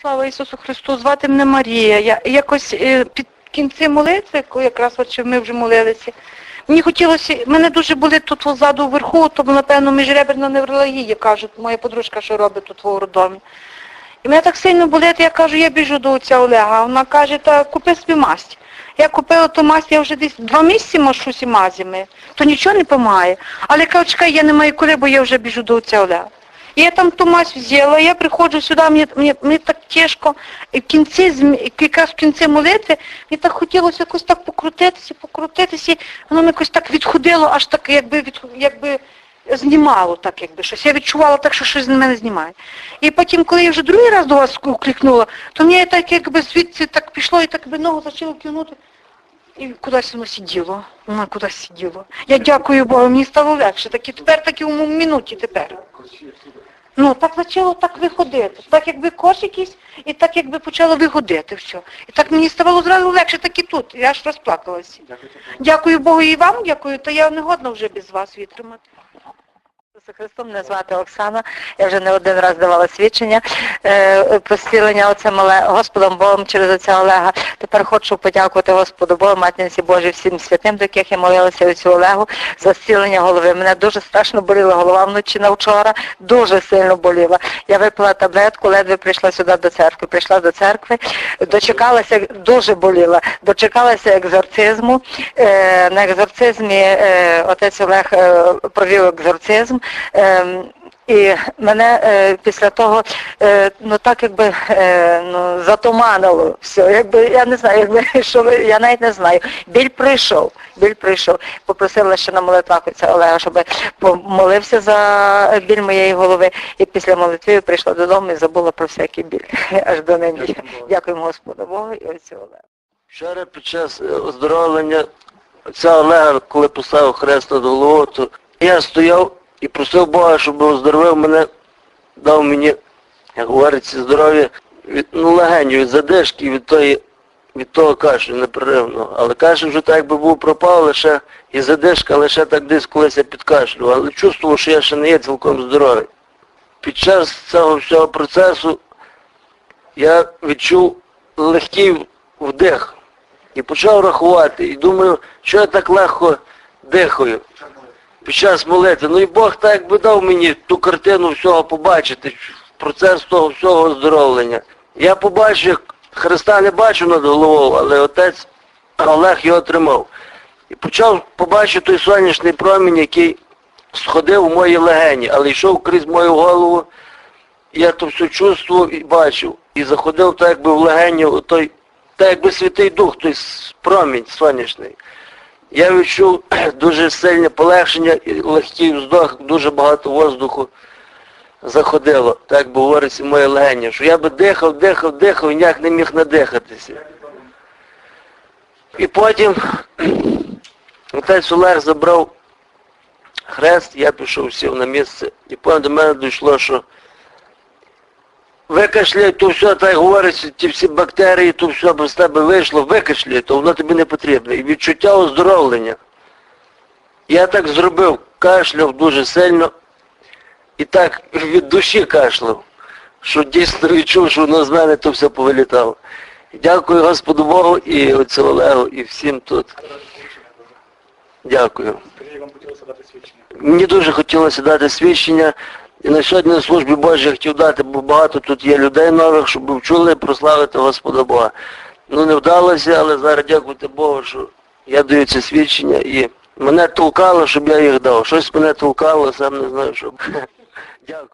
Слава Ісусу Христу, звати мене Марія. Я якось е, під кінці молитви, якраз от ми вже молилися, мені хотілося, мене дуже болить тут позаду вверху, то напевно міжреберна неврологія, кажуть, моя подружка, що робить тут в роддомі. І мене так сильно болить, я кажу, я біжу до отця Олега. Вона каже, та купи собі масть. Я купила ту масть, я вже десь два місяці машуся мазями, то нічого не допомагає. Але кажу, чекай, я не маю коли, бо я вже біжу до отця Олега. Я там ту мазь взяла, я приходжу сюди, мені, мені, мені так тяжко, і в кінці, якраз в кінці молитви, мені так хотілося якось так покрутитися, покрутитися, воно мене якось так відходило, аж так якби, від, якби знімало так, якби щось. Я відчувала так, що щось з мене знімає. І потім, коли я вже другий раз до вас кликнула, то мені так якби звідси так пішло і так би ногу почало кивнути. І кудись воно сиділо, воно кудись сиділо. Я дякую Богу, мені стало легше. Так і тепер так і в минуті тепер. Ну, так почало так виходити. Так якби кош якийсь, і так якби почало виходити все. І так мені ставало зразу легше, так і тут. Я аж розплакалася. Дякую Богу і вам дякую, то я не годна вже без вас витримати. Ісусу Христом, мене звати Оксана. Я вже не один раз давала свідчення е, про зцілення Оле- Господом Богом через отця Олега. Тепер хочу подякувати Господу Богу, Матінці Божій, всім святим, до яких я молилася отцю Олегу, за зцілення голови. Мене дуже страшно боліла голова вночі на вчора, дуже сильно боліла. Я випила таблетку, ледве прийшла сюди до церкви. Прийшла до церкви, дочекалася, дуже боліла, дочекалася екзорцизму. Е, на екзорцизмі е, отець Олег провів екзорцизм. Ем, і мене е, після того, е, ну так якби е, ну, затуманило все. Якби я не знаю, якби що ви- я навіть не знаю. Біль прийшов, біль прийшов. Попросила ще на молитвах отця Олега, щоб помолився за біль моєї голови. І після молитви прийшла додому і забула про всякий біль. Аж до нині. Дякуємо Господу Богу і отцю Олегу. Вчора під час е, оздоровлення отця Олега, коли поставив хрест над головою, то я стояв і просив Бога, щоб оздоровив мене, дав мені, як говориться, здоров'я від ну, легеню, від задишки від тої, від того кашлю непреривного. Але кашель вже так якби був пропав, лише і задишка, лише так десь колись я підкашлював. Але чувствував, що я ще не є цілком здоровий. Під час цього всього процесу я відчув легкий вдих і почав рахувати. І думаю, що я так легко дихаю під час молитви. Ну і Бог так якби дав мені ту картину всього побачити, процес того всього оздоровлення. Я побачив, Христа не бачу над головою, але отець Олег його тримав. І почав побачити той сонячний промінь, який сходив у мої легені, але йшов крізь мою голову. Я то все чувствував і бачив. І заходив так якби в легені, той, так якби святий дух, той промінь сонячний. Я відчув дуже сильне полегшення і легкий вздох, дуже багато воздуху заходило, так говориться, моє легені, що я би дихав, дихав, дихав і ніяк не міг надихатися. І потім отець Олег забрав хрест, я пішов, сів на місце, і потім до мене дійшло, що викашляй, то все, так говориться, ті всі бактерії, то все без тебе вийшло, викашляй, то воно тобі не потрібно. І відчуття оздоровлення. Я так зробив, кашляв дуже сильно і так від душі кашляв, що дійсно відчув, що воно з мене то все повилітало. Дякую Господу Богу і отцю Олегу, і всім тут. Дякую. Мені дуже хотілося дати свідчення. І на сьогодні на службі Божій хотів дати, бо багато тут є людей нових, щоб вчули прославити Господа Бога. Ну не вдалося, але зараз дякувати Богу, що я даю це свідчення і мене толкало, щоб я їх дав. Щось мене толкало, сам не знаю, що. Дякую.